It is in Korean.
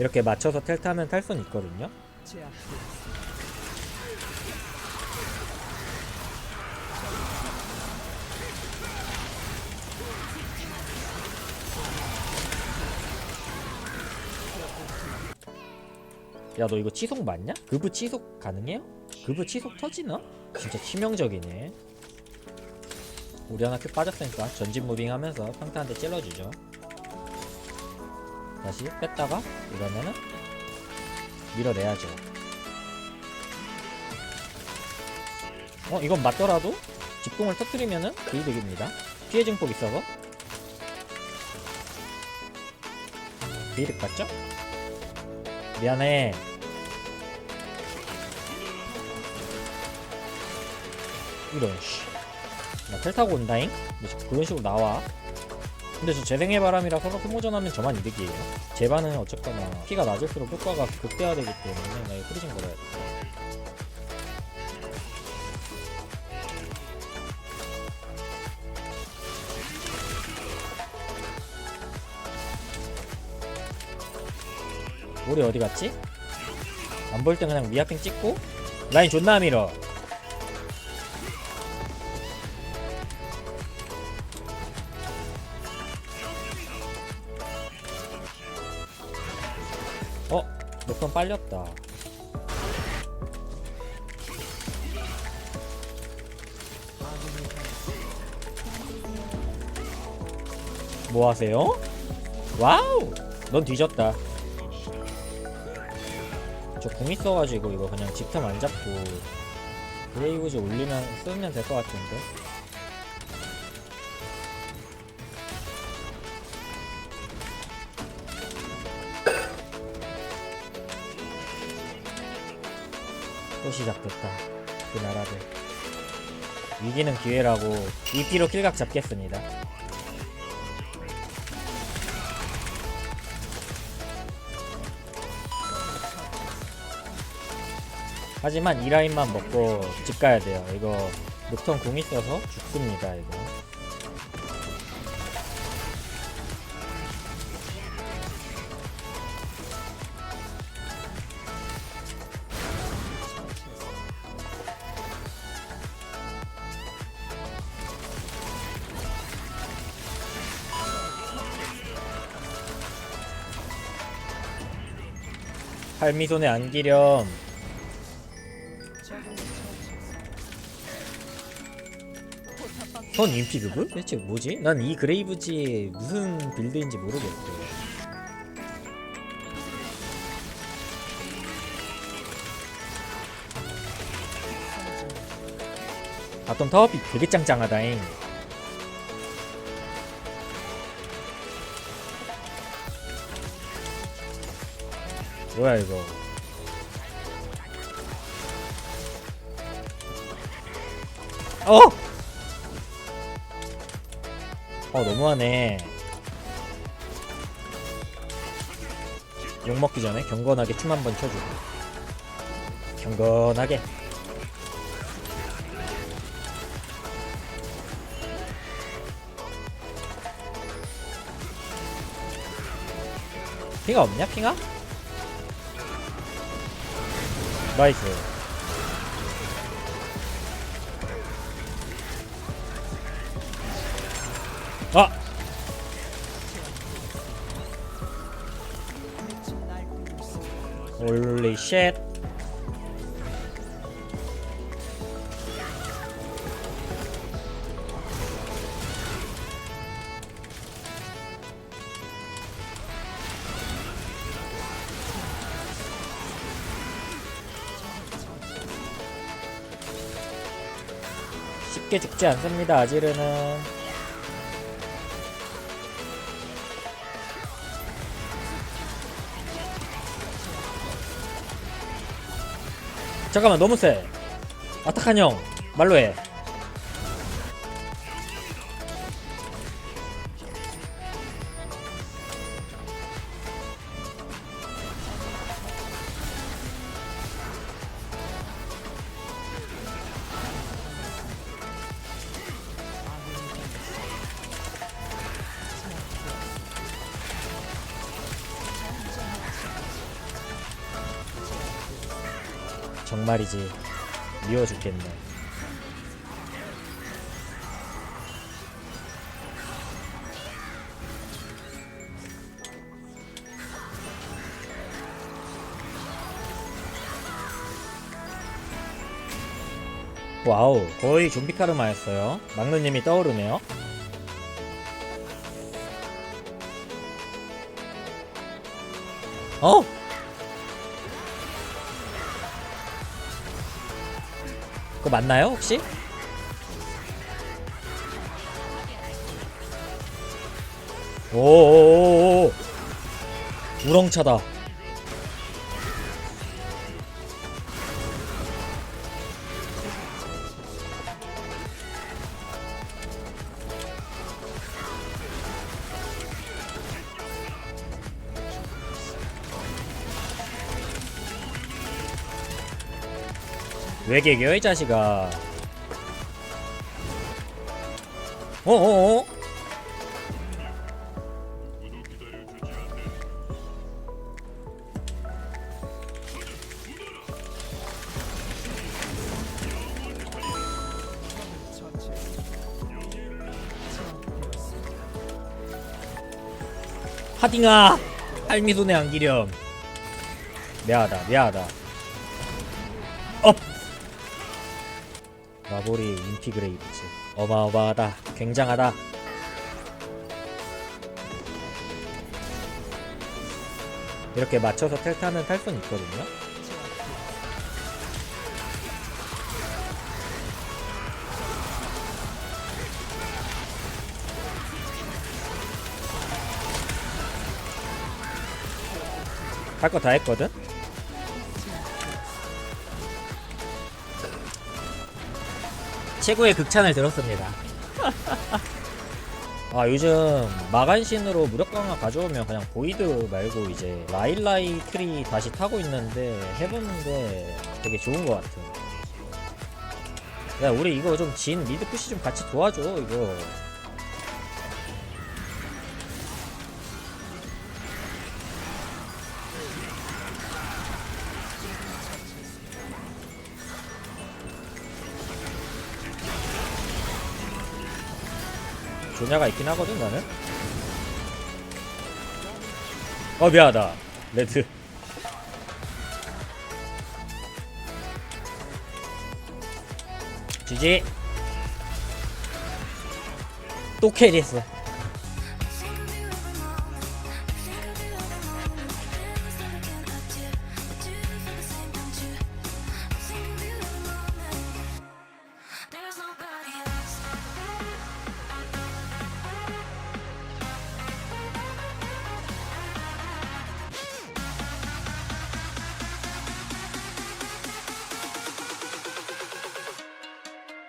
이렇게 맞춰서 텔 타면 탈 수는 있거든요. 야 너 이거 치속 맞냐? 그브 치속 가능해요? 그브 치속 터지나? 진짜 치명적이네 우리 하나 큐 빠졌으니까 전진 무빙 하면서 평타한테 찔러주죠 다시 뺐다가 이러면은 밀어내야죠. 어 이건 맞더라도 집공을 터뜨리면은 비이득입니다. 피해 증폭 있어서. 비이득 맞죠? 미안해. 이런 씨나 텔 타고 온다잉? 자꾸 그런 식으로 나와 근데 저 재생의 바람이라 서로 소모전하면 저만 이득이에요. 제 반은 어쨌거나 피가 낮을수록 효과가 극대화되기 때문에 나 이거 프리징 걸어야 돼 우리 어디 갔지? 안 보일 땐 그냥 미아핑 찍고? 라인 존나 밀어 몇 번 빨렸다 뭐 하세요? 와우! 넌 뒤졌다 저궁 있어가지고 이거 그냥 직템 안 잡고 브레이브즈 올리면 쓰면 될 것 같은데 또 시작됐다 그 나라들 위기는 기회라고 EP로 킬각 잡겠습니다 하지만 이 라인만 먹고 집 가야 돼요. 이거 녹턴 궁 있어서 죽습니다. 이거. 할미손에 안기렴 선 인피 그브? 대체 뭐지? 난 이 그레이브지 무슨 빌드인지 모르겠어. 바텀 타워비 되게 짱짱하다잉. 뭐야 이거? 어! 어 너무하네 욕먹기 전에 경건하게 춤 한번 춰주고 경건하게 핑아 없냐 핑아? 나이스 아! 홀리 쉣 쉽게 죽지 않습니다 아지르는. 잠깐만 너무 세. 아타칸 형 말로 해 정말이지. 미워 죽겠네. 와우 거의 좀비 카르마였어요. 막루님이 떠오르네요. 어? 그거 맞나요 혹시? 오오오오 우렁차다 외계교 이 자식아. 어어어? 하딩아 할미손에 안기렴. 미안하다 미안하다. 업 마보리 인티그레이브즈. 어마어마하다. 굉장하다. 이렇게 맞춰서 텔타는 탈 수는 있거든요. 할 거 다 했거든 최고의 극찬을 들었습니다. 아 요즘 마간신으로 무력 강화 가져오면 그냥 보이드 말고 이제 라일라이 트리 다시 타고 있는데 해보는데 되게 좋은 것 같아. 야 우리 이거 좀 진 미드 푸시 좀 같이 도와줘 이거. 조냐가 있긴 하거든 나는. 어 미안하다 레드. 지지. 또 캐리했어.